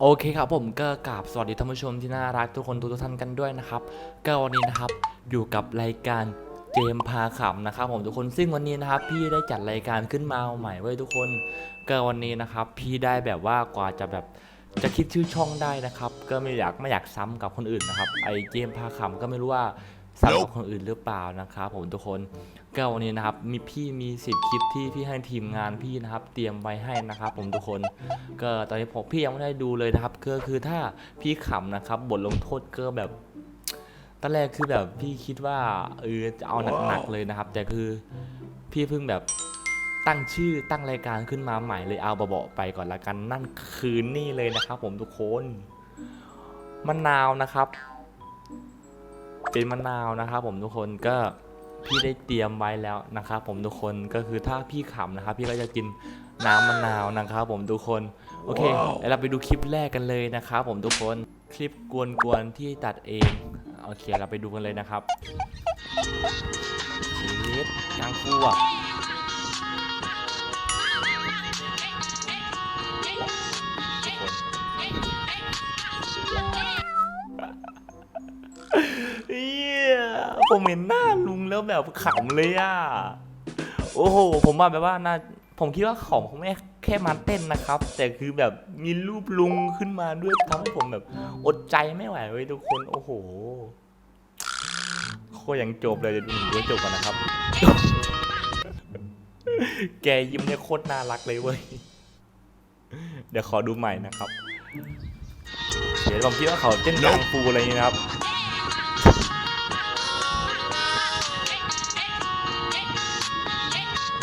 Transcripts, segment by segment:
โอเคครับผมก็กราบสวัสดีท่านผู้ชมที่น่ารักทุกคนทุกท่านกันด้วยนะครับก็วันนี้นะครับอยู่กับรายการเจมพาขำนะครับผมทุกคนซึ่งวันนี้นะครับ พี่ได้จัดรายการขึ้นมาใหม่ไว้ทุกคนก็วันนี้นะครับ พี่ได้แบบว่ากว่าจะแบบจะคิดชื่อช่องได้นะครับ ก็ไม่อยากไม่อยากซ้ำกับคนอื่นนะครับไอเจมพาขำก็ไม่รู้ว่า ซ้ำกับคนอื่นหรือเปล่านะครับผมทุกคนก็วันนี้นะครับมีพี่มีสิบคลิปที่พี่ให้ทีมงานพี่นะครับ เตรียมไว้ให้นะครับ ผมทุกคนก็ตอนนี้ผมพี่ยังไม่ได้ดูเลยนะครับก็คือถ้าพี่ขำนะครับ บทลงโทษก็แบบตอนแรกคือแบบพี่คิดว่าเออจะเอาหนักๆเลยนะครับ แต่คือพี่เพิ่งแบบตั้งชื่อตั้งรายการขึ้นมาใหม่เลยเอาเบาๆไปก่อนละกันนั่นคือนี่เลยนะครับ ผมทุกคนมะนาวนะครับ เป็นมะนาวนะครับผมทุกคนก็พี่ได้เตรียมไว้แล้วนะครับผมทุกคนก็คือถ้าพี่ขำนะครับพี่ก็จะกินน้ำมะนาวนะครับผมทุกคนโอเคเดี๋ยวเราไปดูคลิปแรกกันเลยนะครับผมทุกคนคลิปกวนๆที่ตัดเองโอเคเราไปดูกันเลยนะครับชีสกลางคั่วทุ ผมเห็นหน้าลุงแล้วแบบขำเลยอะ โอ้โห ผมว่าแบบว่าน่า ผมคิดว่าของคงไม่แค่มาเต้นนะครับ แต่คือแบบมีรูปลุงขึ้นมาด้วยทำให้ผมแบบ อดใจไม่ไหวเว้ยทุกคน โอ้โหโคตรยังจบเลยเดี๋ยวดูดูจบก่อนนะครับ แกยิ้มเนี่ยโคตรน่ารักเลยเว้ย เดี๋ยวขอดูใหม่นะครับ เดี๋ยวผมคิดว่าเขาเต้นกังฟูอะไรอย่างนี้นะครับ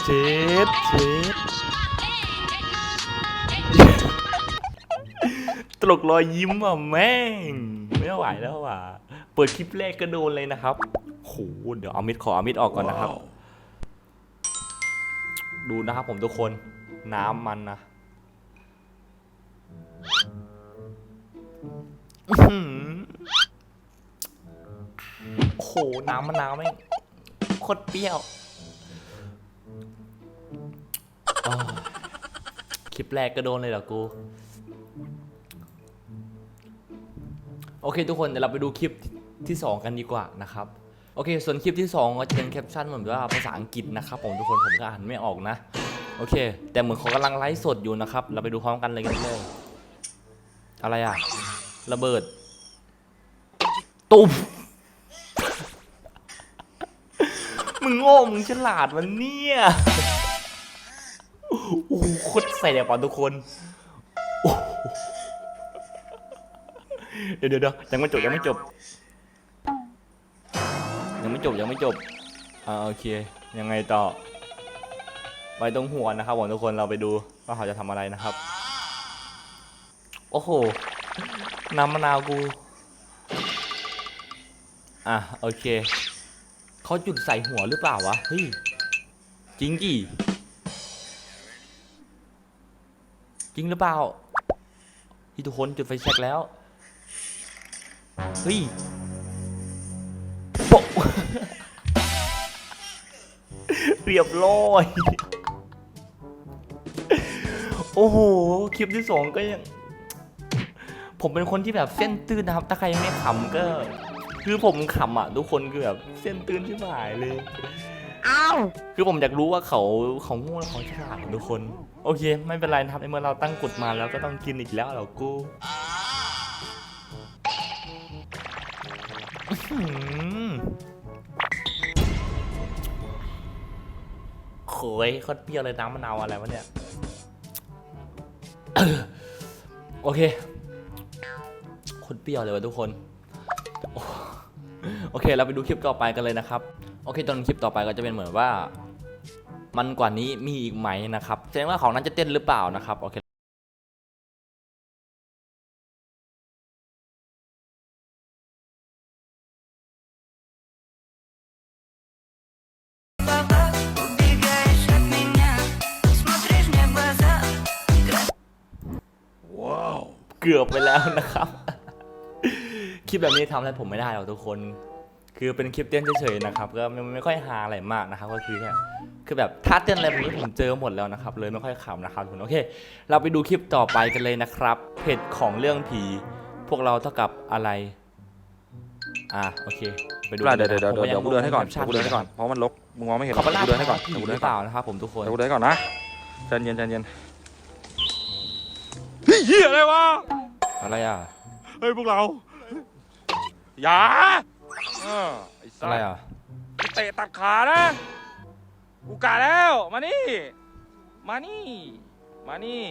เช็ดเช็ดตลกรอยยิ้มอะแม่ง ไม่ไหวแล้วว่ะ เปิดคลิปแรกก็โดนเลยนะครับโหเดี๋ยวเอามิดขอเอามิดออกก่อนนะครับ ดูนะครับผมทุกคนน้ำมันนะอื้อหือโอ้โหน้ำมะนาวแม่งโคตรเปรี้ยว คลิปแรกก็โดนเลยเหรอกู โอเคทุกคนเดี๋ยวเราไปดูคลิปที่ 2 กันดีกว่านะครับ โอเค ส่วนคลิปที่ 2 ก็จะเป็นแคปชั่นเหมือนว่าภาษาอังกฤษนะครับผมทุกคนผมก็อ่านไม่ออกนะ โอเค แต่เหมือนเขากำลังไลฟ์สดอยู่นะครับ เราไปดูพร้อมกันเลยกันเลยอะไรอะระเบิด ตุ้มมึงโง่ มึงฉลาดมันเนี่ย โอ้โหโคตรใส่แดดปอนทุกคนโอ้โหเดี๋ยวเดี๋ยวเดี๋ยวยังไม่จบยังไม่จบ ยังไม่จบยังไม่จบอ่าโอเค ยังไงต่อ ไปตรงหัวนะครับผมทุกคนเราไปดูว่าเขาจะทำอะไรนะครับ โอ้โหน้ำมะนาวกู อะโอเคเขาจุดใส่หัวหรือเปล่าวะเฮ้ยจริงกี่ จริงหรือเปล่า ที่ทุกคนจุดไฟแช็กแล้ว เฮ้ยโปะเรียบร้อย โอ้โห คลิปที่สองก็ยัง ผมเป็นคนที่แบบเส้นตื้นนะครับ ถ้าใครยังไม่ขำก็ คือผมขำอะ ทุกคนคือแบบเส้นตื้นที่หายเลย อ้าวคือผมอยากรู้ว่าเขาเขาโง่หรือเขาฉลาดทุกคน โอเค ไม่เป็นไรนะครับในเมื่อเราตั้งกฎมาแล้วก็ต้องกินอีกแล้วเหรากูอื้อหือโขยโคตรเปรี้ยวเลยน้ำมะนาวอะไรวะเนี่ย โอเคโคตรเปรี้ยวเลยวะทุกคน โอ้โอเค เราไปดูคลิปต่อไปกันเลยนะครับ โอเคตอนคลิปต่อไปก็จะเป็นเหมือนว่า มันกว่านี้มีอีกไหมนะครับแสดงว่าของนั้นจะเต้นหรือเปล่านะครับโอเคเกือบไปแล้วนะครับ คลิปแบบนี้ทำอะไรผมไม่ได้หรอกทุกคน คือเป็นคลิปเต้นเฉยๆนะครับก็ไม่ไม่ค่อยฮาอะไรมากนะครับ ก็คือแค่คือแบบท่าเต้นอะไรแบบนี้ผมเจอหมดแล้วนะครับ เลยไม่ค่อยขำนะครับทุกคนโอเค เราไปดูคลิปต่อไปกันเลยนะครับเพจของเรื่องผี พวกเราเท่ากับอะไร อะโอเค ไปดูเดี๋ยวเดี๋ยวเดี๋ยวผมเดี๋ยวกูเดินให้ก่อนงงเดี๋ยวกูเดินให้ก่อนเพราะมันลกมึงมองไม่เห็นเขาไปล่ากูเดินให้ก่อนผีเดี๋ยวกูหเดินรือให้เปก่อนล่านะครับผมทุกคนเดี๋ยวกูเดินให้ก่อนนะใจเย็นใจเย็นเฮ้ยเหี้ยอะไรวะอะไรอะเฮ้ยพวกเราอย่า เออไอ้สัอะไรสอะกูเตะตัดขานะ กูกะแล้ว มานี่ มานี่ มานี่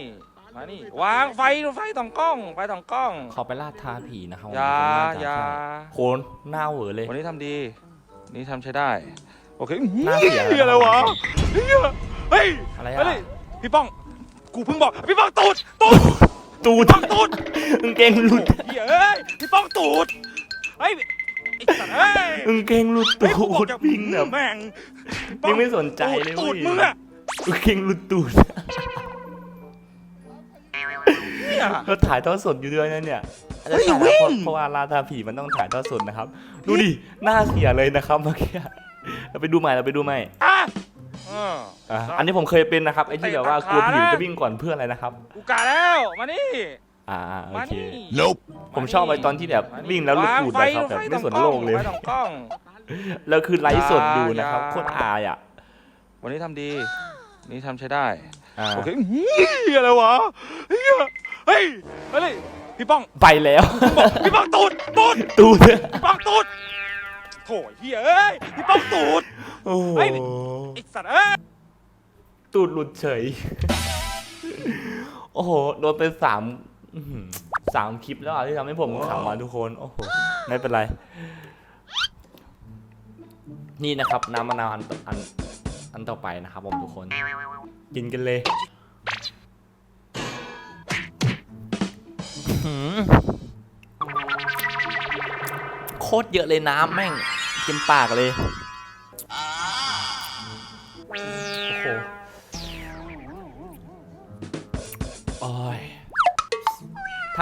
มานี่ วางไฟไฟต่องกล้อง ไฟต่องกล้องเขาไปล่าท้าผีนะครับอย่าผมอย่า โคนหน้าเหวอเลย วันนี้ทำดีวันนี้ทำใช้ได้ โอเคหน้าเสียเหี้ยอะไรวะเหี้ยเฮ้ยอะไรเฮ้อะยพี่ป้อง กูเพิ่งบอก พี่ป้องตูด ตูด ตูดป้องตูด กางเกงหลุดเฮ้ยเอ้ย พี่ป้องตูด เฮ้ยไอ้ สัตว์เฮ้ยกางเกงหลุดตูเฮ้ยกูบอกดจะวิ่งแบบแม่งพี่ป้อยังไม่สนใจเลยตูเว้ดยมึงอะกางเกงหลุดตูดเนี่ยเราถ่ายทอดสดอยู่ด้วยนะเนี่ยอาจจะเฮ้ยถ่ายวิ่เพราะงเพราะว่าลาทาผีมันต้องถ่ายทอดสดนะครับ ดูดิหน้าเสียเลยนะครับเมื่อกี้เราไปดูใหม่เราไปดูใหม่อะเอออะอันนี้ผมเคยเป็นนะครับไอ้ที่แบบว่ากลัวผีจะวิ่งก่อนเพื่อนอะไรนะครับ กูกะแล้ว มานี่ อ่าโอมาเค นี่ Nope ผมชอบไอ้ตอนที่แบบวิ่งแล้วหลุดตูดนะครับแบบไม่สนโลกเลยไฟต่องกล้อง แล้วคือไลฟ์สดอยู่นะครับอย่า โคตรอายอะวันนี้ทำดีวันนี้ทำใช้ได้ อ่าโอเคเฮียอะไรวะเฮียเฮ้ยเฮ้ยพี่ป้องไปแล้ว พี่ป้องตูดตูดตูดพี่ป้องตูดโถ่เฮียเอ้ยพี่ป้องตูด โอ้โหเฮ้ย ไอ้สัตว์เอ้ยตูดหลุดเฉย โอ้โหโดนไปสาม อื้อหือสามคลิปแล้วอะที่ทำให้ผมขำมาทุกคน โอ้โห ไม่เป็นไร นี่นะครับน้ำมะนาวอันอันอันต่อไปนะครับผมทุกคน กินกันเลยอื้อหือโคตรเยอะเลยน้ำแม่งเต็มปากเลย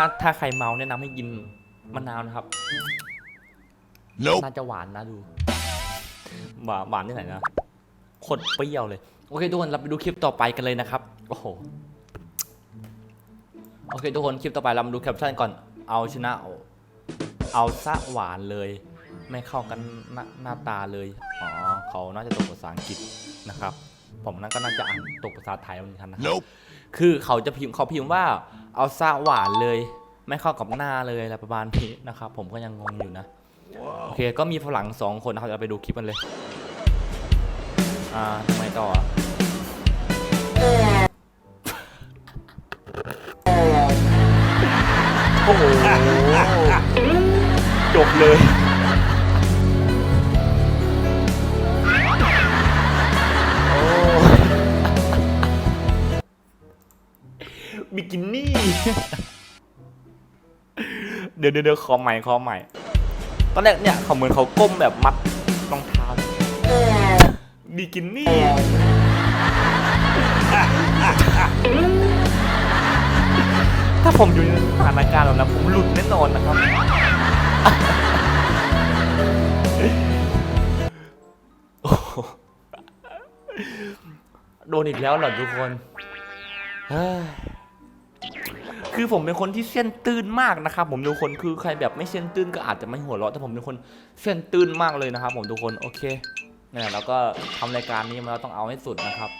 ถ้าถ้าใครเมาแนะนำให้กินมะนาวนะครับ Nope น่าจะหวานนะดู หวานหวานที่ไหนนะโคตรเปรี้ยวเลย โอเคทุกคนเราไปดูคลิปต่อไปกันเลยนะครับ โอ้โห โอเคทุกคนคลิปต่อไปเรามาดูแคปชั่นก่อน เอาชนะ เอาเอาซะหวานเลย ไม่เข้ากันหน้าหน้าตาเลย อ๋อ เขาน่าจะตกภาษาอังกฤษนะครับ ผมนั่นก็น่าจะอ่านตกภาษาไทยเหมือนกันนะครับ Nope คือเขาจะพิมพ์เขาพิมพ์ว่า เอาซาหวานเลย ไม่เข้ากับหน้าเลยอะไรประมาณนี้นะครับผมก็ยังงงอยู่นะโอเคก็มีฝรั่งสองคนนะครับเราไปดูคลิปกันเลย อ่าทำไมต่ออะโอ้โหจบเลย บิกินี่เดี๋ยวเดี๋ยวเดี๋ยวขอใหม่ขอใหม่ ตอนแรกเนี่ยเขาเหมือนเขาก้มแบบมัดรองเท้าบิกินี่ถ้าผมอยู่ในสถานการณ์แบบนั้นผมหลุดแน่นอนนะครับโอ้โหโดนอีกแล้วเหรอทุกคน เฮ้ย คือผมเป็นคนที่เส้นตื้นมากนะครับผมทุกคนคือใครแบบไม่เส้นตื้นก็อาจจะไม่หัวเราะแต่ผมเป็นคนเส้นตื้นมากเลยนะครับ ผมทุกคนโอเคเนี่ยเราก็ทำรายการนี้มาแล้วต้องเอาให้สุดนะครับ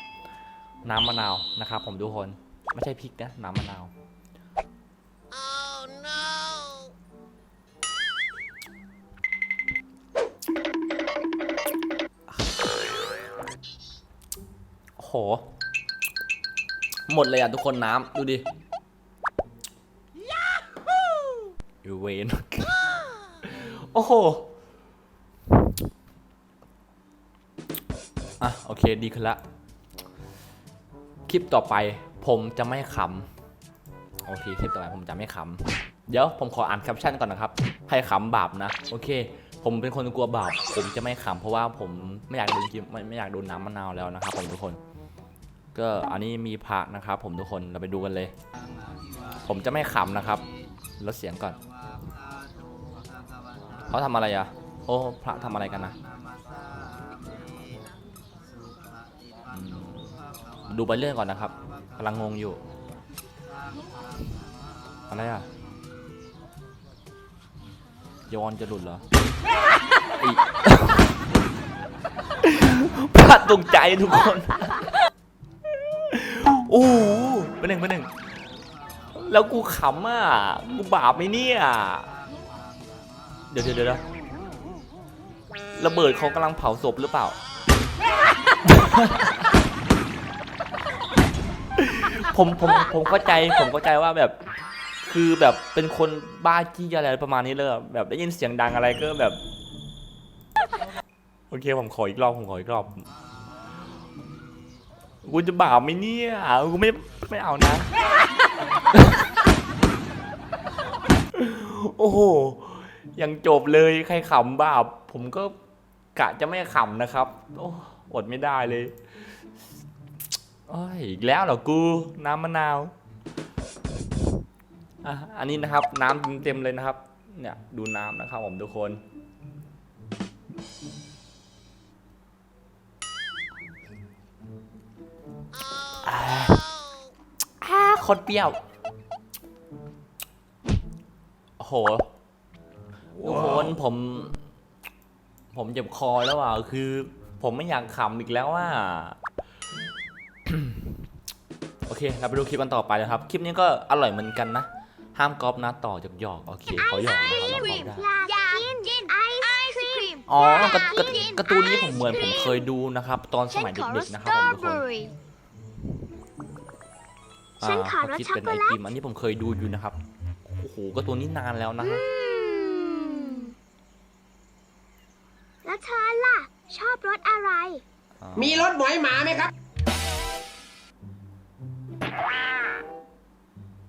น้ำมะนาวนะครับ ผมทุกคนไม่ใช่พริกนะน้ำมะนาวโอ้โหหมดเลยอะทุกคนน้ำดูดิ อยู่เวนโอ้โหอะโอเคดีขึ้นละ คลิปต่อไปผมจะไม่ขำโอเคคลิปต่อไปผมจะไม่ขำเดี๋ยวผมขออ่านแคปชั่นก่อนนะครับให้ขำบาปนะ โอเค ผมเป็นคนกลัวบาปผมจะไม่ขำเพราะว่าผมไม่อยากโดนกินไม่ไม่อยากโดนน้ำมะนาวแล้วนะครับ ผมทุกคน ก็อันนี้มีพระนะครับ ผมทุกคนเราไปดูกันเลย ผมจะไม่ขำนะครับ ลดเสียงก่อนเขาทำอะไรอะ โอ้ พระทำอะไรกันนะอืมดูไปเรื่องก่อนนะครับกำลังงงอยู่ อะไรอะยอนจะหลุดเหรออีพลาดตรงใจทุกคน โอ้โหเป็นหนึ่งเป็นหนึ่ง แล้วกูขำอะ กูบาปไหมเนี่ย เดี๋ยวเดี๋ยวเดี๋ยวระเบิดเขากำลังเผาศพหรือเปล่า ผมผมผมเข้าใจผมเข้าใจว่าแบบคือแบบเป็นคนบ้าจี้อะไรประมาณนี้เลยแบบได้ยินเสียงดังอะไรก็แบบ โอเคผมขออีกรอบผมขออีกรอบกูจะบาปไหมเนี่ยกูไม่ไม่เอานะ โอ้โห ยังจบเลยใครขำบ้าผมก็กะจะไม่ขำนะครับ โอ้อดไม่ได้เลยโอ้ยอีกแล้วเหรอกู น้ำมะนาวอะอันนี้นะครับ น้ำเต็มเลยนะครับ เนี่ยดูน้ำนะครับผมทุกคนอ่าอ่าโคตรเปรี้ยว โอ้โหทุกคนผม ผมเจ็บคอแล้วอะคือ ผมไม่อยากขำอีกแล้วอะโอเค เราไปดูคลิปกันต่อไปนะครับ คลิปนี้ก็อร่อยเหมือนกันนะ ห้ามก๊อปนะต่อจากหยอก โอเคเขาหยอกนะครับเราก๊อปได้อยากกินกินไอศครีมอ๋อการ์การ์การ์ตูนนี้ผมเหมือนผมเคยดูนะครับ ตอนสมัยเด็กๆนะครับผมทุกคนฉันขอรสคิดช็อกเป็นโกไอแลตติมอันนี้ผมเคยดูอยู่นะครับโอ้โหการ์ตูนนี้นานแล้วนะฮะแล้วเธอล่ะ ชอบรสอะไรอ่ามีรถหมอยหมาไหมครับ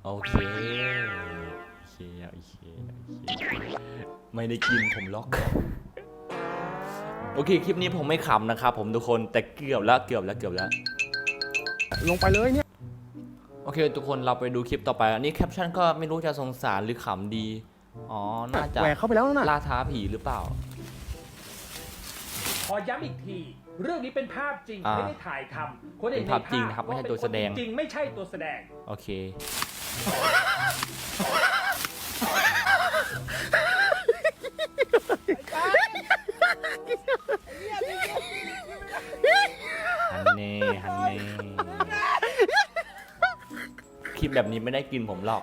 โอเคโอเค โอเค โอเค ไม่ได้กินผมล็อก โอเค คลิปนี้ผมไม่ขำนะครับผมทุกคนแต่เกือบแล้วเกือบแล้วเกือบแล้ว ลงไปเลยเนี่ยโอ เคทุกคนเราไปดูคลิปต่อไป อันนี้แคปชั่นก็ไม่รู้จะสงสารหรือขำดี อ๋อ น่าจะแหวกเข้าไปแล้วนะล่าท้าผีหรือเปล่า ขอย้ำอีกที เรื่องนี้เป็นภาพจริง อ่าไม่ได้ถ่ายทำคนเห็นเป็นภาพจริงนะครับไม่ใช่ตัวแสดงจริงๆไม่ใช่ตัวแสดง โอเค ฮันเน่ฮันเน่ คลิปแบบนี้ไม่ได้กินผมหรอก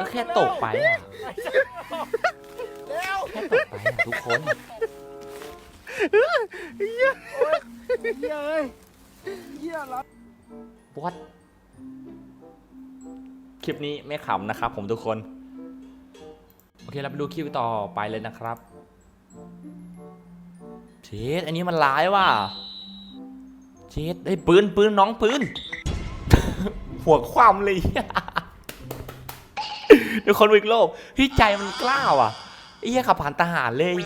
ก็แค่ตกไปอะแค่ตกไปอะทุกคนวัดคลิปนี้ไม่ขำนะครับผมทุกคน โอเคเราไปดูคลิปต่อไปเลยนะครับเชดอันนี้มันร้ายว่ะ เชดไอ้ปืนปืนน้องปืนหัวความเลยเดี๋ยวคนวิกโลกพี่ใจมันกล้าว่ะไอ้เหี้ยขับผ่านทหารเลย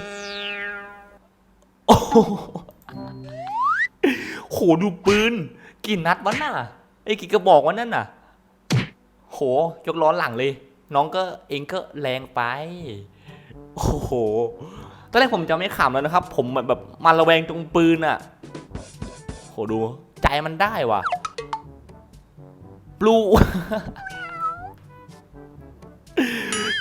โอ้โหโหดูปืนกี่นัดวะน่ะไอ้กี่กระบอกวะนั่นน่ะ โหยกล้อหลังเลย น้องก็เองก็แรงไป โอ้โหตอนแรกผมจะไม่ขำแล้วนะครับ ผมแบบมาระแวงตรงปืนอะ โหดู ใจมันได้ว่ะปลู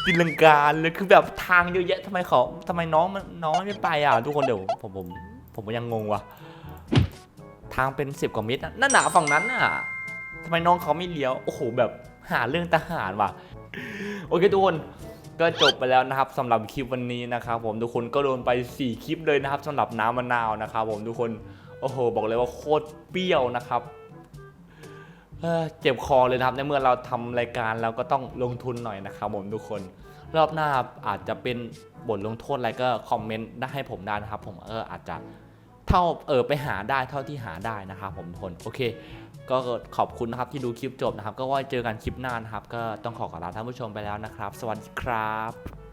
จินลังการเลยคือแบบทางเยอะแยะทำไมเขาทำไมน้องมันน้องไม่ไปอะทุกคนเดี๋ยวผมผมผมยังงงว่ะทางเป็นสิบกว่าเมตรนั่นหนาฝั่งนั้นน่ะทำไมน้องเขาไม่เลี้ยว โอ้โห แบบหาเรื่องทหารว่ะ โอเคทุกคน ก็จบไปแล้วนะครับสำหรับคลิปวันนี้นะครับผมทุกคนก็โดนไป 4 คลิปเลยนะครับสำหรับน้ำมะนาวนะครับผมทุกคน โอ้โห บอกเลยว่าโคตรเปรี้ยวนะครับเเจ็บคอเลยนะครับในเมื่อเราทำรายการเราก็ต้องลงทุนหน่อยนะครับผมทุกคน รอบหน้าอาจจะเป็นบทลงโทษอะไรก็คอมเมนต์ได้ให้ผมได้นะครับ ผมเอออาจจะเท่าเออไปหาได้เท่าที่หาได้นะครับผมทุกคนโอเค ก็ขอบคุณนะครับที่ดูคลิปจบนะครับ ก็ไว่าเจอกันคลิปหน้านะครับ ก็ต้องขอกลาท่านผู้ชมไปแล้วนะครับ สวัสดีครับ